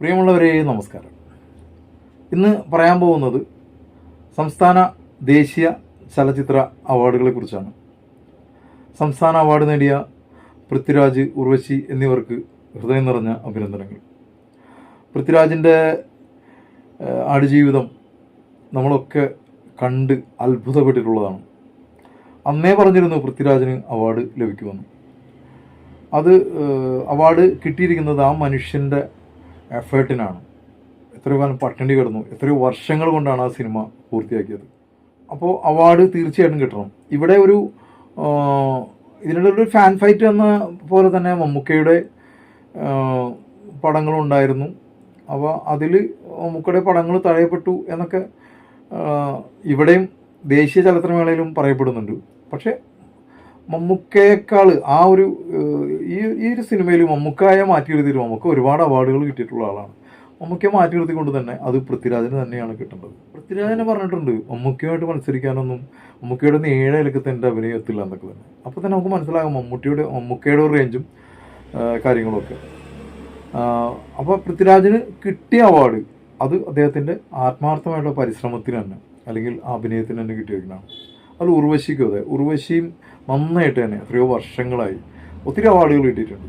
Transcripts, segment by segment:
പ്രിയമുള്ളവരെ നമസ്കാരം. ഇന്ന് പറയാൻ പോകുന്നത് സംസ്ഥാന ദേശീയ ചലച്ചിത്ര അവാർഡുകളെ കുറിച്ചാണ്. സംസ്ഥാന അവാർഡ് നേടിയ പൃഥ്വിരാജ് ഉർവശി എന്നിവർക്ക് ഹൃദയം നിറഞ്ഞ അഭിനന്ദനങ്ങൾ. പൃഥ്വിരാജിന്റെ ആടുജീവിതം നമ്മളൊക്കെ കണ്ട് അത്ഭുതപ്പെട്ടിട്ടുള്ളതാണ്. അന്നേ പറഞ്ഞിരുന്നു പൃഥ്വിരാജിന് അവാർഡ് ലഭിക്കുമെന്ന്. അത് അവാർഡ് കിട്ടിയിരിക്കുന്നത് ആ മനുഷ്യന്റെ എഫേർട്ടിനാണ് എത്രയോ കാലം പട്ടിണി കിടന്നു. എത്രയോ വർഷങ്ങൾ കൊണ്ടാണ് ആ സിനിമ പൂർത്തിയാക്കിയത്. അപ്പോൾ അവാർഡ് തീർച്ചയായിട്ടും കിട്ടണം. ഇവിടെ ഒരു ഇതിനിടയിലൊരു ഫാൻ ഫൈറ്റ് എന്ന പോലെ തന്നെ മമ്മൂക്കയുടെ പടങ്ങളുണ്ടായിരുന്നു അപ്പോൾ അതിൽ മമ്മൂക്കയുടെ പടങ്ങൾ തഴയപ്പെട്ടു എന്നൊക്കെ ഇവിടെയും ദേശീയ ചലച്ചിത്രമേളയിലും പറയപ്പെടുന്നുണ്ട്. പക്ഷേ മമ്മൂക്കയേക്കാൾ ആ ഒരു ഈ ഈ ഒരു സിനിമയിൽ മമ്മൂക്കായ മാറ്റി എഴുതിയിട്ട് മമ്മൂക്ക ഒരുപാട് അവാർഡുകൾ കിട്ടിയിട്ടുള്ള ആളാണ്. മമ്മൂക്കയെ മാറ്റി നിർത്തിക്കൊണ്ട് തന്നെ അത് പൃഥ്വിരാജിന് തന്നെയാണ് കിട്ടേണ്ടത് പൃഥ്വിരാജിനെ പറഞ്ഞിട്ടുണ്ട് മമ്മൂക്കയുമായിട്ട് മത്സരിക്കാനൊന്നും മമ്മൂക്കയുടെ ഒന്നും ഏഴ് ഇലക്കത്തെ എന്റെ അഭിനയത്തില്ല എന്നൊക്കെ തന്നെ അപ്പോൾ തന്നെ നമുക്ക് മനസ്സിലാകും മമ്മൂട്ടിയുടെ മമ്മൂക്കയുടെ ഒരു റേഞ്ചും കാര്യങ്ങളൊക്കെ. അപ്പോൾ പൃഥ്വിരാജിന് കിട്ടിയ അവാർഡ് അത് അദ്ദേഹത്തിന്റെ ആത്മാർത്ഥമായിട്ടുള്ള പരിശ്രമത്തിന് തന്നെ അല്ലെങ്കിൽ അഭിനയത്തിന് തന്നെ കിട്ടിയിരിക്കുന്നതാണ് അത് ഉർവശിക്കും അതെ. ഉർവശിയും നന്നായിട്ട് തന്നെ എത്രയോ വർഷങ്ങളായി. ഒത്തിരി അവാർഡുകൾ കിട്ടിയിട്ടുണ്ട്.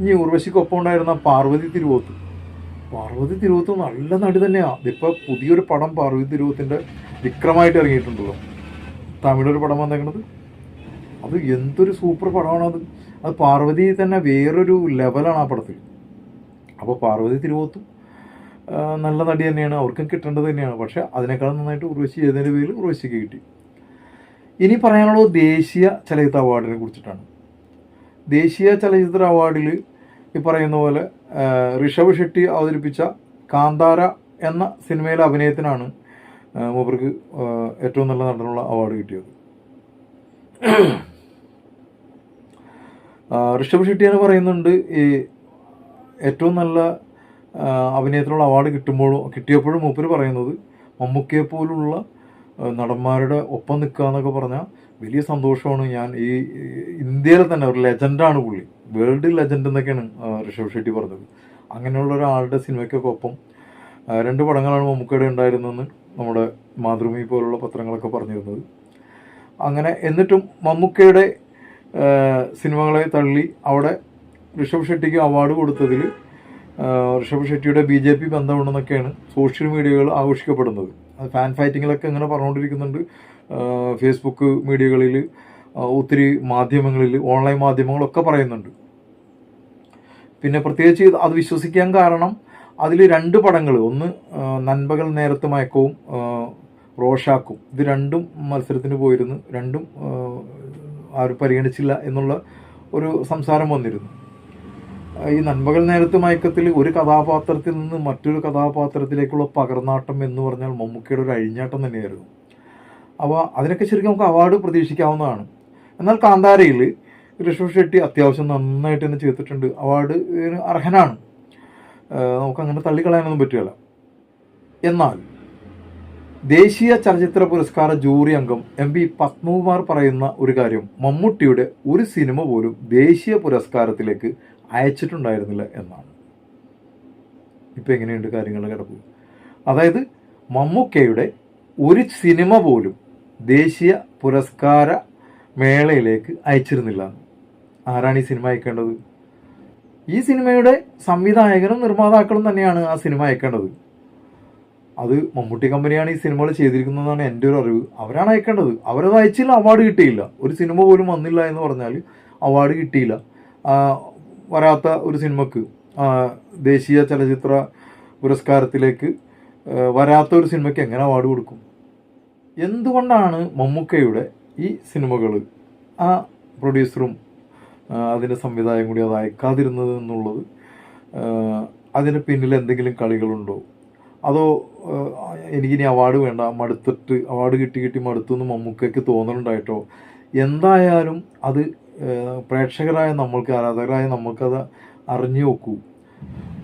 ഇനി ഉർവശിക്കൊപ്പം ഉണ്ടായിരുന്ന പാർവതി തിരുവോത്ത്. പാർവതി തിരുവോത്ത് നല്ല നടി തന്നെയാണ് ഇതിപ്പോൾ പുതിയൊരു പടം പാർവതി തിരുവോത്തിന്റെ വിക്രമായിട്ട് ഇറങ്ങിയിട്ടുണ്ടല്ലോ. തമിഴൊരു പടം വന്നേക്കണത്. അത് എന്തൊരു സൂപ്പർ പടമാണ് അത് പാർവതി തന്നെ വേറൊരു ലെവലാണ് ആ പടത്തിൽ അപ്പോൾ പാർവതി തിരുവോത്തും നല്ല നടി തന്നെയാണ്. അവർക്കും കിട്ടേണ്ടത് തന്നെയാണ്. പക്ഷേ അതിനേക്കാൾ നന്നായിട്ട് ഉർവശി ചെയ്തതിന്റെ പേരിൽ ഉർവശിക്ക് കിട്ടി. ഇനി പറയാനുള്ളത് ദേശീയ ചലച്ചിത്ര അവാർഡിനെ കുറിച്ചിട്ടാണ്. ദേശീയ ചലച്ചിത്ര അവാർഡിൽ ഈ പറയുന്ന പോലെ ഋഷഭ് ഷെട്ടി അവതരിപ്പിച്ച കാന്താര എന്ന സിനിമയിലെ അഭിനയത്തിനാണ് മൂപ്പർക്ക് ഏറ്റവും നല്ല നടനുള്ള അവാർഡ് കിട്ടിയത്. ഋഷഭ് ഷെട്ടി എന്ന് പറയുന്നുണ്ട് ഈ ഏറ്റവും നല്ല അഭിനയത്തിനുള്ള അവാർഡ് കിട്ടുമ്പോഴും കിട്ടിയപ്പോഴും മൂപ്പർ പറയുന്നത് മമ്മൂക്കയെ പോലുള്ള നടന്മാരുടെ ഒപ്പം നിൽക്കുക എന്നൊക്കെ പറഞ്ഞാൽ വലിയ സന്തോഷമാണ്. ഞാൻ ഈ ഇന്ത്യയിൽ തന്നെ ഒരു ലെജൻഡാണ് പുള്ളി. വേൾഡ് ലെജൻഡ് എന്നൊക്കെയാണ് ഋഷഭ് ഷെട്ടി പറഞ്ഞത്. അങ്ങനെയുള്ള ഒരാളുടെ സിനിമയ്ക്കൊക്കെ ഒപ്പം രണ്ട് പടങ്ങളാണ് മമ്മൂക്കയുടെ ഉണ്ടായിരുന്നതെന്ന് നമ്മുടെ മാതൃഭൂമി പോലുള്ള പത്രങ്ങളൊക്കെ പറഞ്ഞിരുന്നത്. അങ്ങനെ എന്നിട്ടും മമ്മൂക്കയുടെ സിനിമകളെ തള്ളി അവിടെ ഋഷഭ് ഷെട്ടിക്ക് അവാർഡ് കൊടുത്തതിൽ ഋഷഭ് ഷെട്ടിയുടെ ബി ജെ പി ബന്ധമുണ്ടെന്നൊക്കെയാണ് സോഷ്യൽ മീഡിയകൾ ആഘോഷിക്കപ്പെടുന്നത്. ഫാൻ ഫൈറ്റിങ്ങിലൊക്കെ ഇങ്ങനെ പറഞ്ഞുകൊണ്ടിരിക്കുന്നുണ്ട്. ഫേസ്ബുക്ക് മീഡിയകളിൽ ഒത്തിരി മാധ്യമങ്ങളിൽ ഓൺലൈൻ മാധ്യമങ്ങളൊക്കെ പറയുന്നുണ്ട്. പിന്നെ പ്രത്യേകിച്ച് അത് വിശ്വസിക്കാൻ കാരണം അതിൽ രണ്ട് പടങ്ങൾ ഒന്ന് നൻപകൽ നേരത്ത് മയക്കവും റോഷാക്കും. ഇത് രണ്ടും മത്സരത്തിന് പോയിരുന്നു. രണ്ടും ആരും പരിഗണിച്ചില്ല എന്നുള്ള ഒരു സംസാരം വന്നിരുന്നു. ഈ നന്മകൾ നേരത്തെ മയക്കത്തിൽ ഒരു കഥാപാത്രത്തിൽ നിന്ന് മറ്റൊരു കഥാപാത്രത്തിലേക്കുള്ള പകർന്നാട്ടം എന്ന് പറഞ്ഞാൽ മമ്മൂക്കയുടെ ഒരു അഴിഞ്ഞാട്ടം തന്നെയായിരുന്നു. അപ്പോൾ അതിനൊക്കെ ശരിക്കും നമുക്ക് അവാർഡ് പ്രതീക്ഷിക്കാവുന്നതാണ്. എന്നാൽ കാന്താരയിൽ ഋഷഭ് ഷെട്ടി അത്യാവശ്യം നന്നായിട്ട് തന്നെ ചെയ്തിട്ടുണ്ട്. അവാർഡ് അർഹനാണ്. നമുക്കങ്ങനെ തള്ളിക്കളയാനൊന്നും പറ്റുകയില്ല. എന്നാൽ ദേശീയ ചലച്ചിത്ര പുരസ്കാര ജൂറി അംഗം എം പി പത്മകുമാർ പറയുന്ന ഒരു കാര്യം മമ്മൂട്ടിയുടെ ഒരു സിനിമ പോലും ദേശീയ പുരസ്കാരത്തിലേക്ക് അയച്ചിട്ടുണ്ടായിരുന്നില്ല എന്നാണ്. ഇപ്പം എങ്ങനെയുണ്ട് കാര്യങ്ങൾ കിടപ്പ് അതായത് മമ്മൂക്കയുടെ ഒരു സിനിമ പോലും ദേശീയ പുരസ്കാര മേളയിലേക്ക് അയച്ചിരുന്നില്ല. ആരാണ് ഈ സിനിമ അയക്കേണ്ടത്? ഈ സിനിമയുടെ സംവിധായകനും നിർമ്മാതാക്കളും തന്നെയാണ് ആ സിനിമ അയക്കേണ്ടത്. അത് മമ്മൂട്ടി കമ്പനിയാണ് ഈ സിനിമകൾ ചെയ്തിരിക്കുന്നതെന്നാണ് എന്റെ ഒരു അറിവ്. അവരാണ് അയക്കേണ്ടത്. അവരത് അയച്ചില്ല അവാർഡ് കിട്ടിയില്ല. ഒരു സിനിമ പോലും വന്നില്ല എന്ന് പറഞ്ഞാൽ അവാർഡ് കിട്ടിയില്ല. വരാത്ത ഒരു സിനിമക്ക് ദേശീയ ചലച്ചിത്ര പുരസ്കാരത്തിലേക്ക് വരാത്ത ഒരു സിനിമയ്ക്ക് എങ്ങനെ അവാർഡ് കൊടുക്കും? എന്തുകൊണ്ടാണ് മമ്മൂക്കയുടെ ഈ സിനിമകൾ ആ പ്രൊഡ്യൂസറും അതിന്റെ സംവിധായകം കൂടി അത് അയക്കാതിരുന്നത് എന്നുള്ളത്? അതിന് പിന്നിൽ എന്തെങ്കിലും കളികളുണ്ടോ? അതോ എനിക്കിനി അവാർഡ് വേണ്ട മടുത്തിട്ട് അവാർഡ് കിട്ടി കിട്ടി മടുത്തു എന്ന് മമ്മൂക്കയ്ക്ക് തോന്നലുണ്ടായിട്ടോ? എന്തായാലും അത് പ്രേക്ഷകരായ നമ്മൾക്ക് ആരാധകരായ നമ്മൾക്കത് അറിഞ്ഞു നോക്കൂ.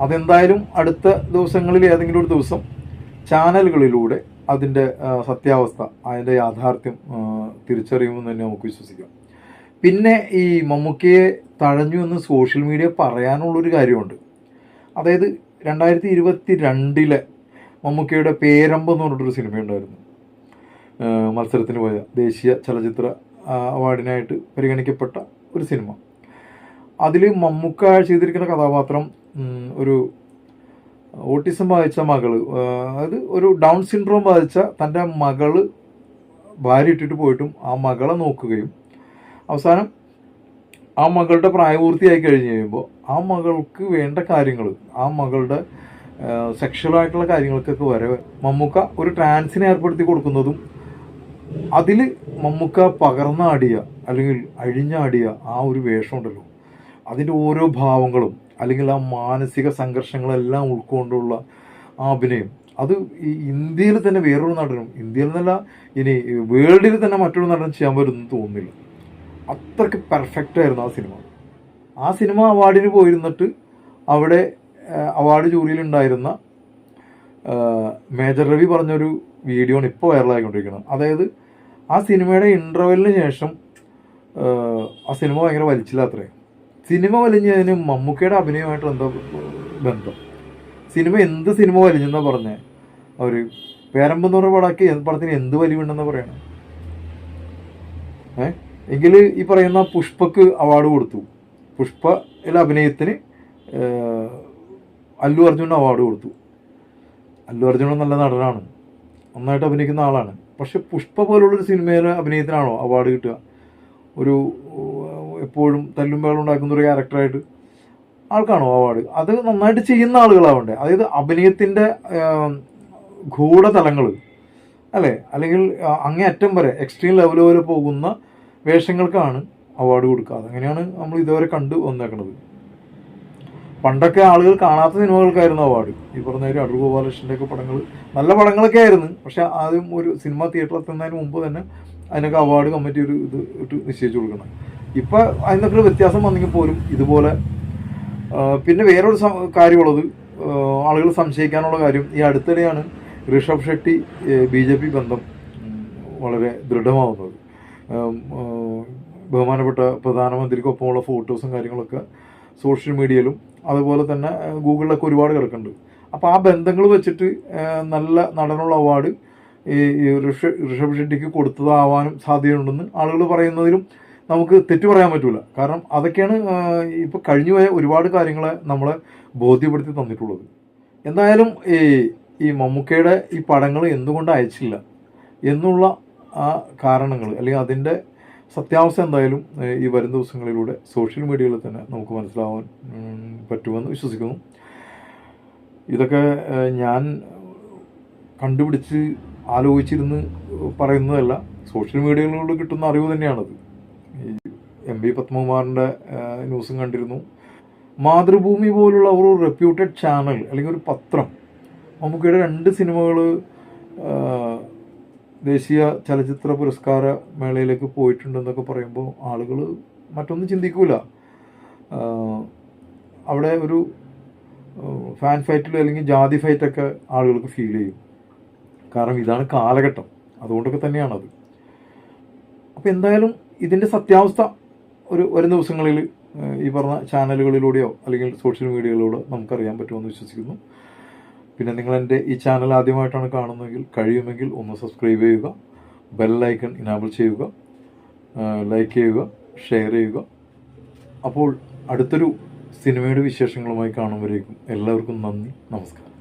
അതെന്തായാലും അടുത്ത ദിവസങ്ങളിൽ ഏതെങ്കിലും ഒരു ദിവസം ചാനലുകളിലൂടെ അതിന്റെ സത്യാവസ്ഥ അതിന്റെ യാഥാർത്ഥ്യം തിരിച്ചറിയുമെന്ന് തന്നെ നമുക്ക് വിശ്വസിക്കാം. പിന്നെ ഈ മമ്മൂക്കയെ തഴഞ്ഞു എന്ന് സോഷ്യൽ മീഡിയ പറയാനുള്ളൊരു കാര്യമുണ്ട്. അതായത് രണ്ടായിരത്തി ഇരുപത്തി രണ്ടിലെ മമ്മൂക്കയുടെ പേരമ്പ് എന്ന് പറഞ്ഞിട്ടൊരു സിനിമയുണ്ടായിരുന്നു മത്സരത്തിന് പോയ ദേശീയ ചലച്ചിത്ര അവാർഡിനായിട്ട് പരിഗണിക്കപ്പെട്ട ഒരു സിനിമ അതിൽ മമ്മൂക്ക ചെയ്തിരിക്കുന്ന കഥാപാത്രം ഒരു ഓട്ടിസം ബാധിച്ച മകൾ അതായത് ഒരു ഡൗൺ സിൻഡ്രോം ബാധിച്ച തന്റെ മകൾ ഭാര്യ ഇട്ടിട്ട് പോയിട്ടും ആ മകളെ നോക്കുകയും അവസാനം ആ മകളുടെ പ്രായപൂർത്തിയായി കഴിഞ്ഞ് കഴിയുമ്പോൾ ആ മകൾക്ക് വേണ്ട കാര്യങ്ങൾ ആ മകളുടെ സെക്ഷൽ ആയിട്ടുള്ള കാര്യങ്ങൾക്കൊക്കെ വരെ മമ്മൂക്ക ഒരു ട്രാൻസിനെ ഏർപ്പെടുത്തി കൊടുക്കുന്നതും അതിൽ മമ്മൂക്ക പകർന്നാടിയ അല്ലെങ്കിൽ അഴിഞ്ഞാടിയ ആ ഒരു വേഷമുണ്ടല്ലോ. അതിന്റെ ഓരോ ഭാവങ്ങളും അല്ലെങ്കിൽ ആ മാനസിക സംഘർഷങ്ങളെല്ലാം ഉൾക്കൊണ്ടുള്ള ആ അഭിനയം. അത് ഈ ഇന്ത്യയിൽ തന്നെ വേറൊരു നടനും ഇന്ത്യയിൽ നിന്നല്ല ഇനി വേൾഡിൽ തന്നെ മറ്റൊരു നടൻ ചെയ്യാൻ പറ്റുമെന്ന് തോന്നുന്നില്ല. അത്രയ്ക്ക് പെർഫെക്റ്റ് ആയിരുന്നു ആ സിനിമ. ആ സിനിമ അവാർഡിന് പോയിരുന്നിട്ട് അവിടെ അവാർഡ് ജൂറിയിൽ ഉണ്ടായിരുന്ന മേജർ രവി പറഞ്ഞൊരു വീഡിയോ ആണ് ഇപ്പോൾ വൈറലായിക്കൊണ്ടിരിക്കുന്നത്. അതായത് ആ സിനിമയുടെ ഇന്റർവെല്ലിന് ശേഷം ആ, സിനിമ ഭയങ്കര വലിച്ചില്ല അത്രേ. സിനിമ വലിഞ്ഞതിന് മമ്മൂക്കയുടെ അഭിനയമായിട്ട് എന്താ ബന്ധം? സിനിമ എന്ത് സിനിമ വലിഞ്ഞെന്നാ പറഞ്ഞേ? അവർ പേരമ്പെന്ന് പറഞ്ഞ പടാക്കി പടത്തിന് എന്ത് വലിവുണ്ടെന്ന് പറയണേ? ഏ? എങ്കിൽ ഈ പറയുന്ന പുഷ്പക്ക് അവാർഡ് കൊടുത്തു. പുഷ്പയിലെ അഭിനയത്തിന് അല്ലു അർജുൻ അവാർഡ് കൊടുത്തു. അല്ലു അർജുൻ നല്ല നടനാണ്. നന്നായിട്ട് അഭിനയിക്കുന്ന ആളാണ്. പക്ഷെ പുഷ്പ പോലുള്ളൊരു സിനിമയിലെ അഭിനയത്തിനാണോ അവാർഡ് കിട്ടുക? ഒരു എപ്പോഴും തല്ലും വേളം ഉണ്ടാക്കുന്ന ഒരു ക്യാരക്ടറായിട്ട് ആൾക്കാണോ അവാർഡ് അത് നന്നായിട്ട് ചെയ്യുന്ന ആളുകളാവണ്ടേ? അതായത് അഭിനയത്തിന്റെ ഗൂഢതലങ്ങൾ അല്ലേ? അല്ലെങ്കിൽ അങ്ങേ അങ്ങേയറ്റം വരെ എക്സ്ട്രീം ലെവൽ വരെ പോകുന്ന വേഷങ്ങൾക്കാണ് അവാർഡ് കൊടുക്കുക. അങ്ങനെയാണ് നമ്മൾ ഇതുവരെ കണ്ടു വന്നേക്കുന്നത് പണ്ടൊക്കെ ആളുകൾ കാണാത്ത സിനിമകൾക്കായിരുന്നു അവാർഡ് ഈ പറഞ്ഞ ഒരു അടൂർ ഗോപാലകൃഷ്ണന്റെ ഒക്കെ പടങ്ങൾ നല്ല പടങ്ങളൊക്കെ ആയിരുന്നു. പക്ഷെ ആദ്യം ഒരു സിനിമ തിയേറ്ററിൽ എത്തുന്നതിന് മുമ്പ് തന്നെ അതിനൊക്കെ അവാർഡ് കമ്മിറ്റി ഒരു ഇത് ഇട്ട് നിശ്ചയിച്ചു കൊടുക്കണം. ഇപ്പം അതിനൊക്കെ ഒരു വ്യത്യാസം വന്നെങ്കിൽ പോലും ഇതുപോലെ പിന്നെ വേറൊരു കാര്യമുള്ളത് ആളുകൾ സംശയിക്കാനുള്ള കാര്യം. ഈ അടുത്തിടെയാണ് Rishabh Shetty B J P ബന്ധം വളരെ ദൃഢമാവുന്നത്. ബഹുമാനപ്പെട്ട പ്രധാനമന്ത്രിക്കൊപ്പമുള്ള ഫോട്ടോസും കാര്യങ്ങളൊക്കെ സോഷ്യൽ മീഡിയയിലും അതുപോലെ തന്നെ ഗൂഗിളിലൊക്കെ ഒരുപാട് കിടക്കുന്നുണ്ട്. അപ്പോൾ ആ ബന്ധങ്ങൾ വെച്ചിട്ട് നല്ല നടനുള്ള അവാർഡ് ഈ ഋഷഭ് ഋഷ- ഋഷഭ് ഷെട്ടിക്ക് കൊടുത്തതാവാനും സാധ്യതയുണ്ടെന്ന് ആളുകൾ പറയുന്നതിലും നമുക്ക് തെറ്റു പറയാൻ പറ്റൂല. കാരണം അതൊക്കെയാണ് ഇപ്പോൾ കഴിഞ്ഞു പോയ ഒരുപാട് കാര്യങ്ങളെ നമ്മളെ ബോധ്യപ്പെടുത്തി തന്നിട്ടുള്ളത്. എന്തായാലും ഈ ഈ മമ്മൂക്കയുടെ ഈ പടങ്ങൾ എന്തുകൊണ്ട് അയച്ചില്ല എന്നുള്ള ആ കാരണങ്ങൾ അല്ലെങ്കിൽ അതിന്റെ സത്യാവസ്ഥ എന്തായാലും ഈ വരും ദിവസങ്ങളിലൂടെ സോഷ്യൽ മീഡിയയിൽ തന്നെ നമുക്ക് മനസ്സിലാവാൻ പറ്റുമെന്ന് വിശ്വസിക്കുന്നു. ഇതൊക്കെ ഞാൻ കണ്ടുപിടിച്ച് ആലോചിച്ചിരുന്ന് പറയുന്നതല്ല. സോഷ്യൽ മീഡിയകളിലൂടെ കിട്ടുന്ന അറിവ് തന്നെയാണത്. ഈ എം ബി പത്മകുമാറിന്റെ ന്യൂസും കണ്ടിരുന്നു. മാതൃഭൂമി പോലുള്ള ഒരു റെപ്യൂട്ടഡ് ചാനൽ അല്ലെങ്കിൽ ഒരു പത്രം മമ്മൂക്കയുടെ രണ്ട് സിനിമകൾ ദേശീയ ചലച്ചിത്ര പുരസ്കാര മേളയിലേക്ക് പോയിട്ടുണ്ടെന്നൊക്കെ പറയുമ്പോൾ ആളുകൾ മറ്റൊന്നും ചിന്തിക്കൂല. അവിടെ ഒരു ഫാൻ ഫൈറ്റിൽ അല്ലെങ്കിൽ ജാതി ഫൈറ്റൊക്കെ ആളുകൾക്ക് ഫീൽ ചെയ്യും. കാരണം ഇതാണ് കാലഘട്ടം. അതുകൊണ്ടൊക്കെ തന്നെയാണത് അപ്പോൾ എന്തായാലും ഇതിന്റെ സത്യാവസ്ഥ ഒരു വരും ദിവസങ്ങളിൽ ഈ പറഞ്ഞ ചാനലുകളിലൂടെയോ അല്ലെങ്കിൽ സോഷ്യൽ മീഡിയകളിലൂടെ നമുക്കറിയാൻ പറ്റുമെന്ന് വിശ്വസിക്കുന്നു. പിന്നെ നിങ്ങൾ എന്റെ ഈ ചാനൽ ആദ്യമായിട്ടാണ് കാണുന്നതെങ്കിൽ കഴിയുമെങ്കിൽ ഒന്ന് സബ്സ്ക്രൈബ് ചെയ്യുക ബെൽ ഐക്കൺ ഇനാബിൾ ചെയ്യുക ലൈക്ക് ചെയ്യുക ഷെയർ ചെയ്യുക. അപ്പോൾ അടുത്തൊരു സിനിമയുടെ വിശേഷങ്ങളുമായി കാണുമ്പോഴേക്കും എല്ലാവർക്കും നന്ദി. നമസ്കാരം.